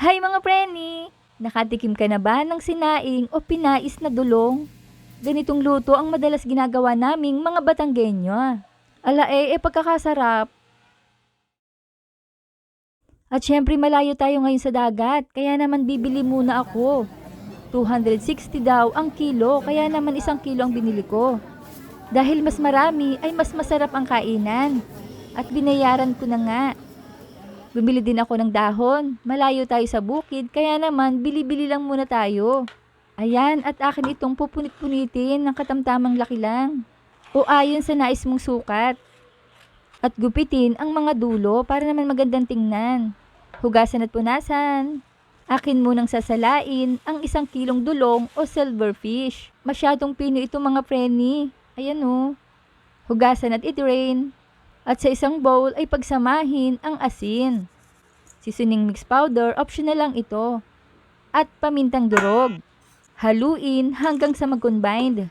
Hi mga preni! Nakatikim ka na ba ng sinaing o pinais na dulong? Ganitong luto ang madalas ginagawa naming mga Batanggenyo. Ala eh, eh pagkakasarap. At syempre malayo tayo ngayon sa dagat, kaya naman bibili muna ako. 260 daw ang kilo, kaya naman isang kilo ang binili ko. Dahil mas marami ay mas masarap ang kainan. At binayaran ko na nga. Bumili din ako ng dahon. Malayo tayo sa bukid, kaya naman bili-bili lang muna tayo. Ayan, at akin itong pupunit-punitin ng katamtamang laki lang. O ayon sa nais mong sukat. At gupitin ang mga dulo para naman magandang tingnan. Hugasan at punasan. Akin munang sasalain ang isang kilong dulong o silverfish. Masyadong pino ito mga preni. Ayan o. Hugasan at i-drain. At sa isang bowl ay pagsamahin ang asin. Seasoning mix powder, optional lang ito. At pamintang durog. Haluin hanggang sa mag-combined.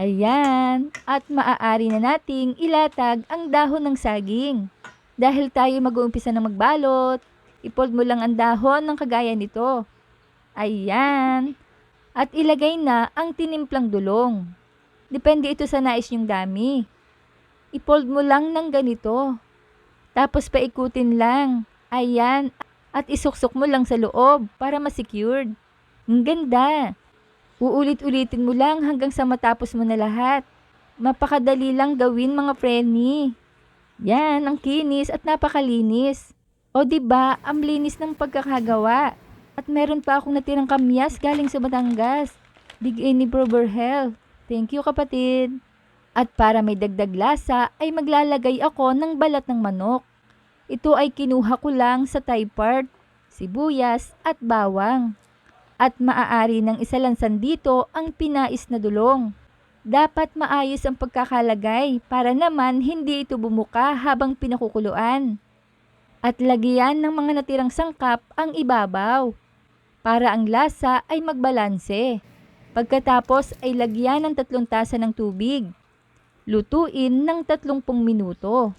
Ayan. At maaari na nating ilatag ang dahon ng saging. Dahil tayo mag-uumpisa na magbalot, ipold mo lang ang dahon ng kagaya nito. Ayan. At ilagay na ang tinimplang dulong. Depende ito sa nais yung dami. Ipold mo lang ng ganito. Tapos paikutin lang. Ayan. At isuksok mo lang sa loob para ma-secured. Ang ganda. Uulit-ulitin mo lang hanggang sa matapos mo na lahat. Mapakadali lang gawin mga preni. Yan, ang kinis at napakalinis. O di ba, ang linis ng pagkakagawa. At meron pa akong natirang kamyas galing sa Batangas. Bigay ni Bro Berhel. Thank you kapatid. At para may dagdag lasa ay maglalagay ako ng balat ng manok. Ito ay kinuha ko lang sa Thai part, sibuyas at bawang. At maaari ng isalansan dito ang pinais na dulong. Dapat maayos ang pagkakalagay para naman hindi ito bumuka habang pinakukuluan. At lagyan ng mga natirang sangkap ang ibabaw para ang lasa ay magbalanse. Pagkatapos ay lagyan ng tatlong tasa ng tubig. Lutuin ng 30 minuto.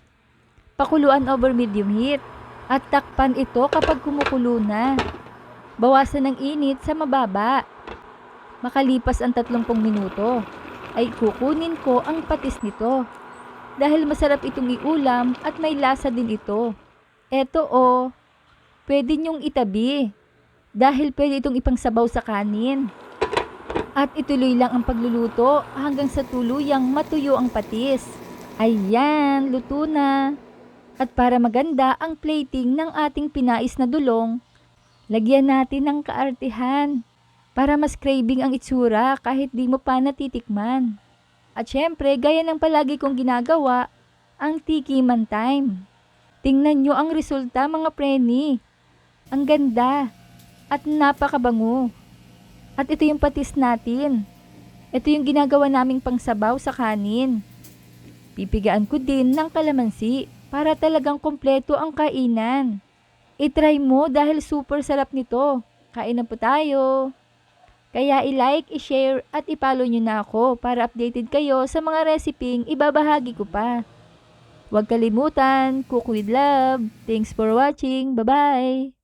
Pakuluan over medium heat at takpan ito kapag kumukulo na. Bawasan ng init sa mababa. Makalipas ang 30 minuto, ay kukunin ko ang patis nito. Dahil masarap itong iulam at may lasa din ito. Eto o, pwede niyong itabi. Dahil pwede itong ipangsabaw sa kanin. At ituloy lang ang pagluluto hanggang sa tuluyang matuyo ang patis. Ayan, luto na. At para maganda ang plating ng ating pinais na dulong, lagyan natin ng kaartihan para mas craving ang itsura kahit di mo pa natitikman. At syempre, gaya ng palagi kong ginagawa, ang tikiman time. Tingnan nyo ang resulta mga preni. Ang ganda at napakabango. At ito yung patis natin. Ito yung ginagawa naming pangsabaw sa kanin. Pipigaan ko din ng kalamansi para talagang kompleto ang kainan. I-try mo dahil super sarap nito. Kain na po tayo. Kaya i-like, i-share at i-follow nyo na ako para updated kayo sa mga reseping ibabahagi ko pa. Huwag kalimutan, cook with love. Thanks for watching. Bye-bye!